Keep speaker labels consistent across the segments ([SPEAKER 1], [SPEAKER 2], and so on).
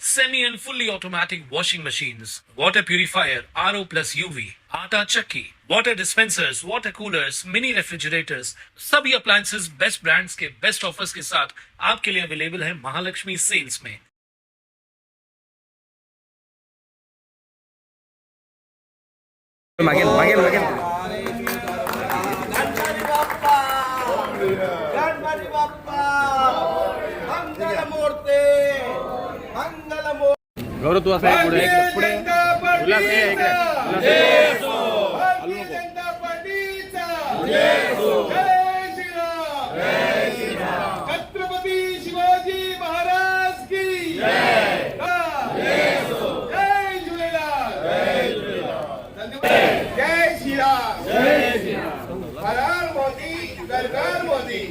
[SPEAKER 1] semi and fully automatic washing machines, water purifier, RO plus UV, आटा चक्की, water dispensers, water coolers, mini refrigerators, सभी appliances best brands के best offers के साथ आपके लिए अवेलेबल है महालक्ष्मी सेल्स में
[SPEAKER 2] मागेल मागेल मागेल
[SPEAKER 3] गणपती बाप्पा गणपती बाप्पा
[SPEAKER 2] गौरव तू असं पुढे पुढे. उल्हास ये इकडे
[SPEAKER 3] छत्रपती शिवाजी महाराज की जय. जय. झूलेलाल जय. धन्यवाद. जय श्रीराम. जय श्रीराम. हर हर मोदी. सरकार मोदी.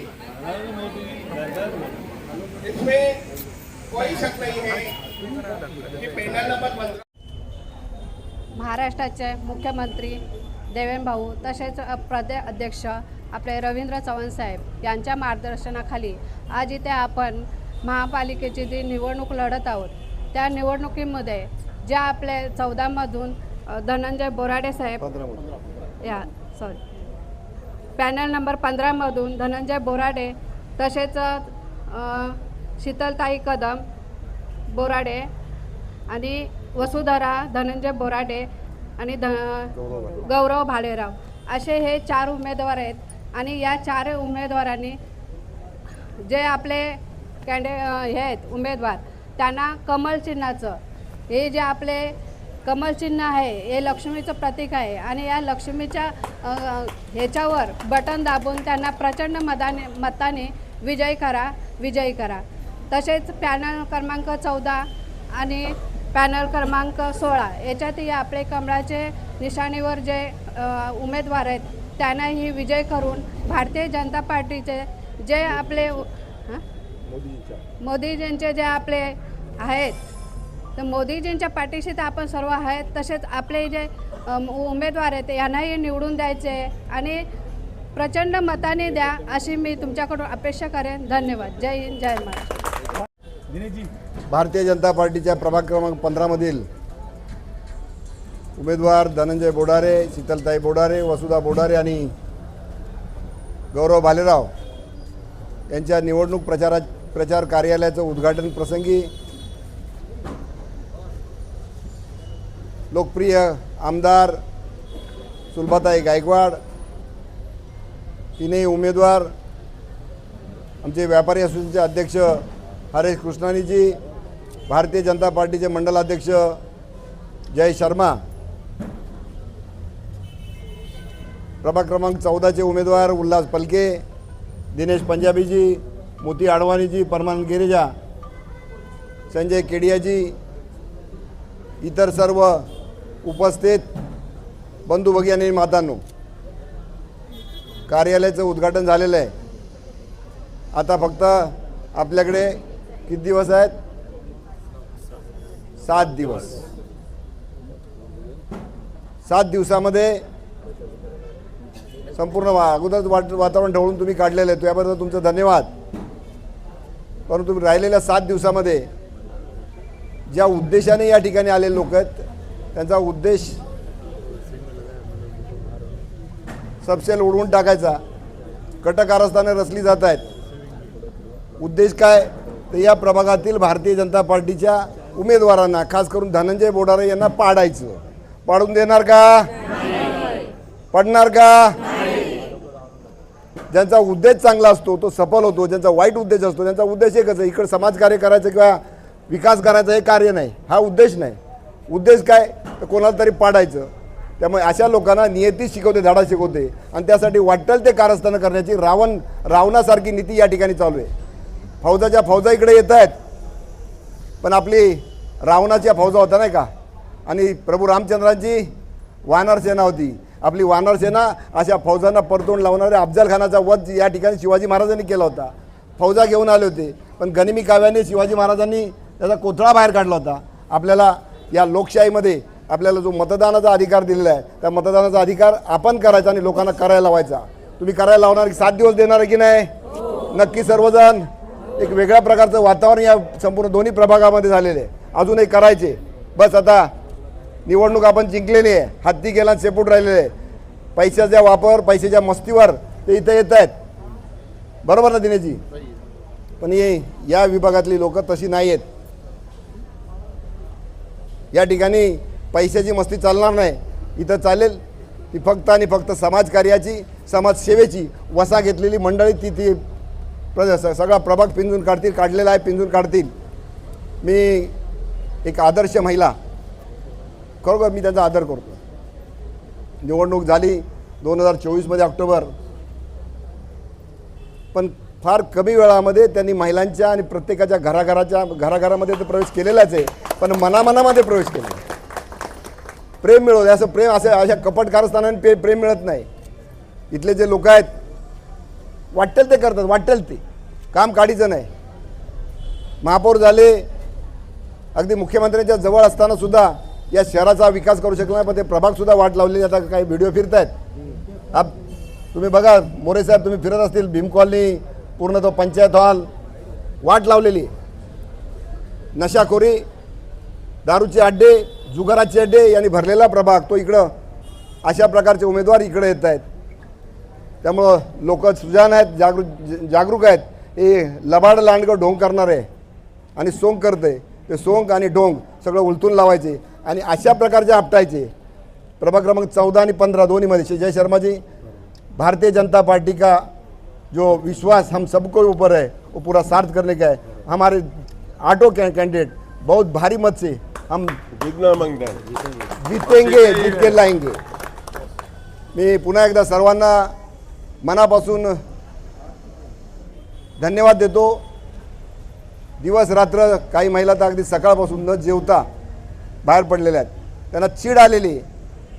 [SPEAKER 3] इसमें कोई शक नहीं है। कि नंबर
[SPEAKER 4] महाराष्ट्राचे मुख्यमंत्री देवेंद्र भाऊ तसेच प्रदेश अध्यक्ष आपले रवींद्र चव्हाण साहेब यांच्या मार्गदर्शनाखाली आज इथे आपण महापालिकेची जी निवडणूक लढत आहोत त्या निवडणुकीमध्ये ज्या आपले चौदामधून धनंजय बोराडे साहेब या सॉरी पॅनल नंबर पंधरामधून धनंजय बोराडे तसेच शीतलताई कदम बोराडे आणि वसुधरा धनंजय बोराडे आणि ध गौरव भालेराव. असे हे चार उमेदवार आहेत आणि या चार उमेदवारांनी जे आपले कॅन्डे हे आहेत उमेदवार त्यांना कमल चिन्हाचं हे जे आपले कमल चिन्ह आहे हे लक्ष्मीचं प्रतीक आहे आणि या लक्ष्मीच्या ह्याच्यावर बटन दाबून त्यांना प्रचंड मताने मताने विजयी करा विजयी करा. तसेच पॅनल क्रमांक चौदा आणि पॅनल क्रमांक सोळा याच्यातही आपले कमळाचे निशाणीवर जे उमेदवार आहेत त्यांनाही विजय करून भारतीय जनता पार्टीचे जे आपले? मोदीजींचे जे आपले आहेत तर मोदीजींच्या पाठीशी तर आपण सर्व आहेत तसेच आपले जे उमेदवार आहेत यांनाही निवडून द्यायचे आणि प्रचंड मताने द्या अशी मी तुमच्याकडून अपेक्षा करेन. धन्यवाद. जय हिंद जय महाराष्ट्र.
[SPEAKER 5] भारतीय जनता पार्टीच्या प्रभाग क्रमांक पंधरामधील उमेदवार धनंजय बोडारे शीतलताई बोडारे वसुधा बोडारे आणि गौरव भालेराव यांच्या निवडणूक प्रचारा प्रचार कार्यालयाचं उद्घाटन प्रसंगी लोकप्रिय आमदार सुलभाताई गायकवाड तिनेही उमेदवार आमचे व्यापारी असोसिएशनचे अध्यक्ष हरेश कृष्णानीजी भारतीय जनता पार्टीचे मंडलाध्यक्ष जय शर्मा प्रभाग क्रमांक चौदाचे उमेदवार उल्हास पलके दिनेश पंजाबीजी मोती आडवाणीजी परमानंद गिरिजा संजय केडियाजी इतर सर्व उपस्थित बंधू भगिनी आणि मातांनो कार्यालयाचं उद्घाटन झालेलं आहे. आता फक्त आपल्याकडे किती दिवस आहेत? सात दिवस. सात दिवसामध्ये संपूर्ण वा अगोदर वाट वातावरण ढवळून तुम्ही काढलेलं आहे. त्याबद्दल तुमचं धन्यवाद. परंतु राहिलेल्या सात दिवसामध्ये ज्या उद्देशाने या ठिकाणी आलेले लोक आहेत त्यांचा उद्देश सबसेल उडवून टाकायचा. कटकारस्थाने रचली जात आहेत. उद्देश काय? तर या प्रभागातील भारतीय जनता पार्टीच्या उमेदवारांना खास करून धनंजय बोडारे यांना पाडायचं. पाडून देणार का? पडणार का? ज्यांचा उद्देश चांगला असतो तो सफल होतो ज्यांचा वाईट उद्देश असतो त्यांचा उद्देश एकच आहे इकडे समाजकार्य करायचं किंवा विकास करायचा हे कार्य नाही हा उद्देश नाही. उद्देश काय? तर कोणाला तरी पाडायचं. त्यामुळे अशा लोकांना नियती शिकवते धाडा शिकवते. आणि त्यासाठी वाटेल ते कारस्थानं करण्याची रावण रावणासारखी नीती या ठिकाणी चालू आहे. फौजाच्या फौजा इकडे येत आहेत. पण आपली रावणाच्या फौजा होता नाही का? आणि प्रभू रामचंद्रांची वानर सेना होती. आपली वानर सेना अशा फौजांना परतून लावणाऱ्या अफजलखानाचा वध या ठिकाणी शिवाजी महाराजांनी केला होता. फौजा घेऊन आले होते. पण गनिमी काव्याने शिवाजी महाराजांनी त्याचा कोथळा बाहेर काढला होता. आपल्याला या लोकशाहीमध्ये आपल्याला जो मतदानाचा अधिकार दिलेला आहे त्या मतदानाचा अधिकार आपण करायचा आणि लोकांना करायला लावायचा. तुम्ही करायला लावणार की सात दिवस देणार की नाही? नक्की सर्वजण. एक वेगळ्या प्रकारचं वातावरण या संपूर्ण दोन्ही प्रभागामध्ये झालेलं आहे. अजूनही करायचे. बस आता निवडणूक आपण जिंकलेली आहे. हत्ती गेला शेपूट राहिलेले आहे. पैशाचा वापर पैशाच्या मस्तीवर ते इथं येत आहेत. बरोबर ना दिनेशजी? पण ये या विभागातली लोक तशी नाही आहेत. या ठिकाणी पैशाची मस्ती चालणार नाही. इथं चालेल ती फक्त आणि फक्त समाजकार्याची समाजसेवेची वसा घेतलेली मंडळी ती ती प्र सगळा प्रभाग पिंजून काढतील काढलेला आहे पिंजून काढतील. मी एक आदर्श महिला खरोखर मी त्यांचा आदर करतो निवडणूक झाली दोन हजार चोवीसमध्ये ऑक्टोबर. पण फार कमी वेळामध्ये त्यांनी महिलांच्या आणि प्रत्येकाच्या घराघराच्या घराघरामध्ये तर प्रवेश केलेलाच आहे पण मनामनामध्ये प्रवेश केला. प्रेम मिळवलं. असं प्रेम असं अशा कपट कारस्थानाने प्रेम मिळत नाही. इथले जे लोक आहेत वाटेल ते करतात वाटेल ते. काम काढीचं नाही. महापौर झाले अगदी मुख्यमंत्र्यांच्या जवळ असताना सुद्धा या शहराचा विकास करू शकला नाही पण ते प्रभागसुद्धा वाट लावलेली आता काही व्हिडिओ फिरत आहेत आप तुम्ही बघा मोरे साहेब तुम्ही फिरत असतील भीम कॉलनी पूर्ण तो पंचायत हॉल वाट लावलेली नशाखोरी दारूचे अड्डे जुगाराचे अड्डे यांनी भरलेला प्रभाग तो इकडं अशा प्रकारचे उमेदवार इकडे येत आहेत त्यामुळं लोक सुजान आहेत जागृ जागरूक आहेत. हे लबाड लांडगं ढोंग करणारे आणि सोंग करते ते सोंग आणि ढोंग सगळं उलटून लावायचे आणि अशा प्रकारचे आपटायचे. प्रभाग क्रमांक चौदा आणि पंधरा दोन्हीमध्ये जय शर्मा जी भारतीय जनता पार्टी का जो विश्वास हम सबको ऊपर है वो पूरा सार्थ करने का है. हमारे आठों कैंडिडेट बहुत भारी मत से हम
[SPEAKER 2] त्या
[SPEAKER 5] जितेंगे जीत के लाएंगे। मी पुन्हा एकदा सर्वांना मनापासून धन्यवाद देतो. दिवस रात्र काही महिला तर अगदी सकाळपासून न जेवता बाहेर पडलेल्या आहेत. त्यांना चीड आलेली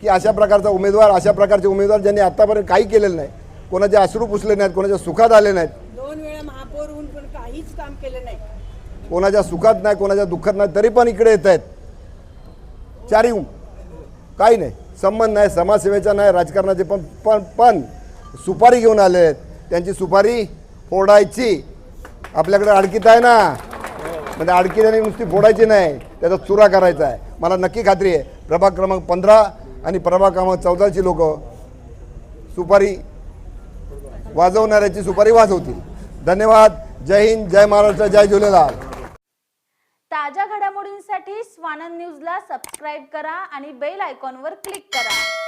[SPEAKER 5] की अशा प्रकारचा उमेदवार अशा प्रकारचे उमेदवार ज्यांनी आत्तापर्यंत काही केलेलं नाही कोणाचे अश्रू पुसले नाहीत कोणाच्या सुखात आले नाहीत.
[SPEAKER 6] दोन वेळा महापौर होऊन पण काहीच काम केलं नाही.
[SPEAKER 5] कोणाच्या सुखात नाही कोणाच्या दुःखात नाही तरी पण इकडे येत आहेत. चारी काही नाही. संबंध नाही समाजसेवेचा नाही राजकारणाचे पण पण पण सुपारी घेऊन आले. त्यांची सुपारी फोडायची. आपल्याकडे अडकीत आहे ना? म्हणजे अडकीने नुसती फोडायची नाही. त्याचा चुरा करायचा आहे. मला नक्की खात्री आहे. प्रभाग क्रमांक पंधरा आणि प्रभाग क्रमांक चौदाची लोक सुपारी वाजवणाऱ्याची सुपारी वाजवतील. धन्यवाद. जय हिंद जय महाराष्ट्र जय झुलेलाल.
[SPEAKER 7] ताज्या घडामोडींसाठी स्वानंद न्यूजला सबस्क्राईब करा आणि बेल आयकॉनवर क्लिक करा.